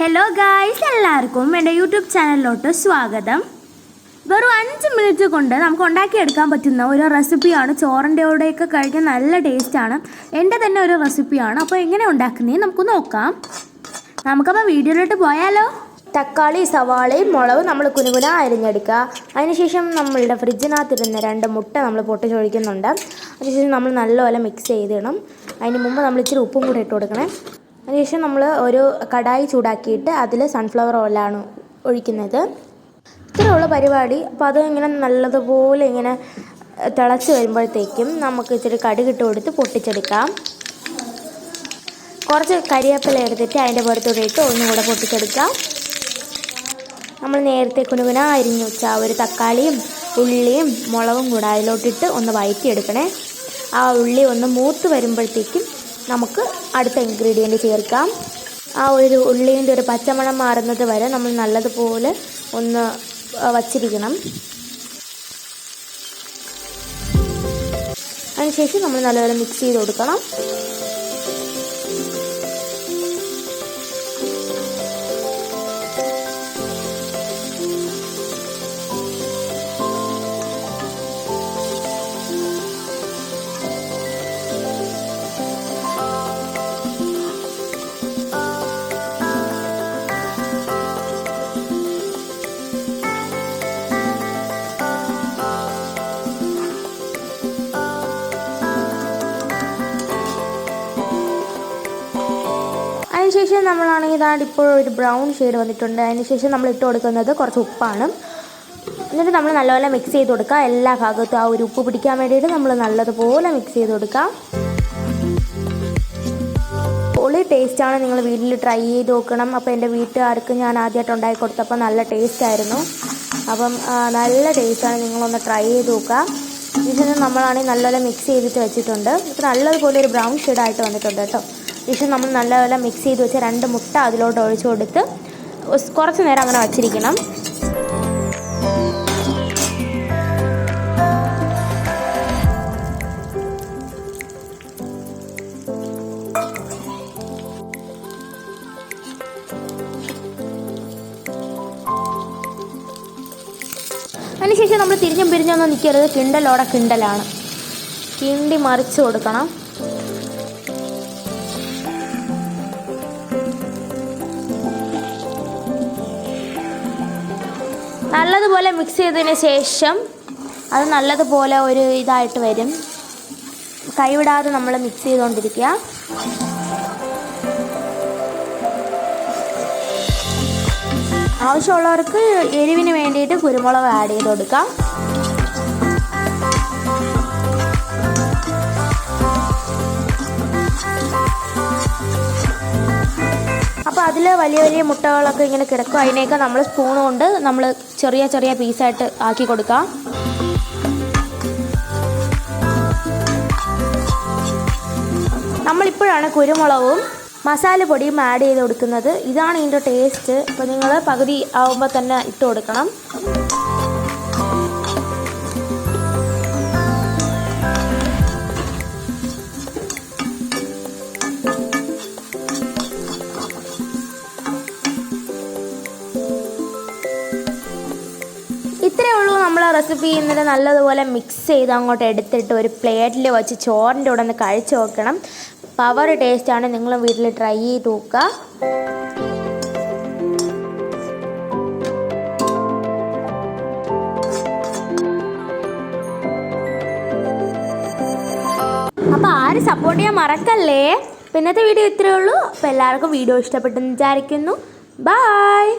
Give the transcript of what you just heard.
Hello guys എല്ലാവർക്കും എന്റെ YouTube ചാനലിലോട്ട് സ്വാഗതം. വെറും അഞ്ച് മിനിറ്റ് കൊണ്ട് നമുക്ക് ഉണ്ടാക്കിയെടുക്കാൻ പറ്റുന്ന ഒരു റെസിപ്പിയാണ് ചോറിന്റെ കൂടെയൊക്കെ കഴിക്കാൻ നല്ല ടേസ്റ്റാണ് എന്റെ തന്നെ ഒരു റെസിപ്പിയാണ് അപ്പോൾ എങ്ങനെ ഉണ്ടാക്കുന്നത് നമുക്ക് നോക്കാം. നമുക്കപ്പോൾ വീഡിയോയിലോട്ട് പോയാലോ. തക്കാളി സവാളയും മുളകും നമ്മൾ കുനുകുന അരിഞ്ഞെടുക്കുക. അതിനുശേഷം നമ്മളുടെ ഫ്രിഡ്ജിനകത്തിരുന്ന രണ്ട് മുട്ട നമ്മൾ പൊട്ടിച്ചൊഴിക്കുന്നുണ്ട്. അതിനുശേഷം നമ്മൾ നല്ലപോലെ മിക്സ് ചെയ്തിടണം. അതിന് മുമ്പ് നമ്മൾ ഇച്ചിരി ഉപ്പും കൂടി ഇട്ട് കൊടുക്കണേ. അതിനുശേഷം നമ്മൾ ഒരു കടായി ചൂടാക്കിയിട്ട് അതിൽ സൺഫ്ലവർ ഓയിലാണ് ഒഴിക്കുന്നത്. ഇത്രയുള്ള പരിപാടി. അപ്പോൾ അത് ഇങ്ങനെ നല്ലതുപോലെ ഇങ്ങനെ തിളച്ച് വരുമ്പോഴത്തേക്കും നമുക്ക് ഇച്ചിരി കടുകിട്ട് കൊടുത്ത് പൊട്ടിച്ചെടുക്കാം. കുറച്ച് കരിവേപ്പില എടുത്തിട്ട് അതിന്റെ പുറത്തൂടെ ഇട്ട് ഒന്നും കൂടെ പൊട്ടിച്ചെടുക്കാം. നമ്മൾ നേരത്തെ കുനുകുന അരിഞ്ഞു വെച്ച ഒരു തക്കാളിയും ഉള്ളിയും മുളകും കൂടെ അതിലോട്ടിട്ട് ഒന്ന് വഴറ്റിയെടുക്കണേ ആ ഉള്ളി ഒന്ന് മൂത്ത് വരുമ്പോഴത്തേക്കും നമുക്ക് അടുത്ത ഇൻഗ്രീഡിയന്റ് ചേർക്കാം. ആ ഒരു ഉള്ളീന്റെ ഒരു പച്ചമണം മാറുന്നത് വരെ നമ്മൾ നല്ലതുപോലെ ഒന്ന് വച്ചിരിക്കണം. അതിനുശേഷം നമ്മൾ നല്ലപോലെ മിക്സ് ചെയ്ത് കൊടുക്കണം. അതിനുശേഷം നമ്മളാണെങ്കിൽ ഇതാണ്ട് ഇപ്പോൾ ഒരു ബ്രൗൺ ഷെയ്ഡ് വന്നിട്ടുണ്ട്. അതിനുശേഷം നമ്മൾ ഇട്ട് കൊടുക്കുന്നത് കുറച്ച് ഉപ്പാണ്. എന്നിട്ട് നമ്മൾ നല്ലപോലെ മിക്സ് ചെയ്ത് കൊടുക്കുക. എല്ലാ ഭാഗത്തും ആ ഒരു ഉപ്പ് പിടിക്കാൻ വേണ്ടിയിട്ട് നമ്മൾ നല്ലതുപോലെ മിക്സ് ചെയ്ത് കൊടുക്കാം പൊളി ടേസ്റ്റാണ് നിങ്ങൾ വീട്ടിൽ ട്രൈ ചെയ്ത് നോക്കണം. അപ്പോൾ എന്റെ വീട്ടുകാർക്ക് ഞാൻ ആദ്യമായിട്ട് ഉണ്ടാക്കി കൊടുത്തപ്പോൾ നല്ല ടേസ്റ്റ് ആയിരുന്നു. അപ്പം നല്ല നല്ല ടേസ്റ്റാണ് നിങ്ങളൊന്ന് ട്രൈ ചെയ്ത് നോക്കുക. ഇതിന് നമ്മളാണെങ്കിൽ നല്ലപോലെ മിക്സ് ചെയ്തിട്ട് വെച്ചിട്ടുണ്ട്. ഇത് നല്ലതുപോലെ ഒരു ബ്രൗൺ ഷെയ്ഡായിട്ട് വന്നിട്ടുണ്ട് കേട്ടോ. ശേഷം നമ്മൾ നല്ലപോലെ മിക്സ് ചെയ്ത് വെച്ച രണ്ട് മുട്ട അതിലോട്ട് ഒഴിച്ചു കൊടുത്ത് കുറച്ച് നേരം അങ്ങനെ വച്ചിരിക്കണം. അതിനുശേഷം നമ്മൾ തിരിഞ്ഞും പിരിഞ്ഞൊന്നും നിൽക്കരുത് കിണ്ടലോടെ കിണ്ടലാണ്. കിണ്ടി മറിച്ച് കൊടുക്കണം. നല്ലതുപോലെ മിക്സ് ചെയ്തതിന് ശേഷം അത് നല്ലതുപോലെ ഒരു ഇതായിട്ട് വരും. കൈവിടാതെ നമ്മൾ മിക്സ് ചെയ്തുകൊണ്ടിരിക്കുക ആവശ്യമുള്ളവർക്ക് എരിവിന് വേണ്ടിയിട്ട് കുരുമുളക് ആഡ് ചെയ്ത് കൊടുക്കാം. അതിൽ വലിയ വലിയ മുട്ടകളൊക്കെ ഇങ്ങനെ കിടക്കും. അതിനെയൊക്കെ നമ്മൾ സ്പൂൺ കൊണ്ട് നമ്മൾ ചെറിയ ചെറിയ പീസായിട്ട് ആക്കി കൊടുക്കാം. നമ്മളിപ്പോഴാണ് കുരുമുളകും മസാലപ്പൊടിയും ആഡ് ചെയ്ത് കൊടുക്കുന്നത്. ഇതാണ് ഇതിന്റെ ടേസ്റ്റ് അപ്പോൾ നിങ്ങൾ പകുതി ആവുമ്പോൾ തന്നെ ഇട്ട് കൊടുക്കണം. ഇത്രയേ ഉള്ളൂ നമ്മൾ റെസിപ്പി ഇന്നലെ നല്ലതുപോലെ മിക്സ് ചെയ്ത് അങ്ങോട്ട് എടുത്തിട്ട് ഒരു പ്ലേറ്റിൽ വെച്ച് ചോറിന്റെ കൂടെ ഒന്ന് കഴിച്ചു നോക്കണം. പവർ ടേസ്റ്റാണ് നിങ്ങൾ വീട്ടിൽ ട്രൈ ചെയ്ത് നോക്കുക. അപ്പോൾ ആര് സപ്പോർട്ട് ചെയ്യാൻ മറക്കല്ലേ? ഇന്നത്തെ വീഡിയോ ഇത്രയേ ഉള്ളൂ. അപ്പോൾ എല്ലാവർക്കും വീഡിയോ ഇഷ്ടപ്പെട്ടെന്ന് വിചാരിക്കുന്നു. ബായ്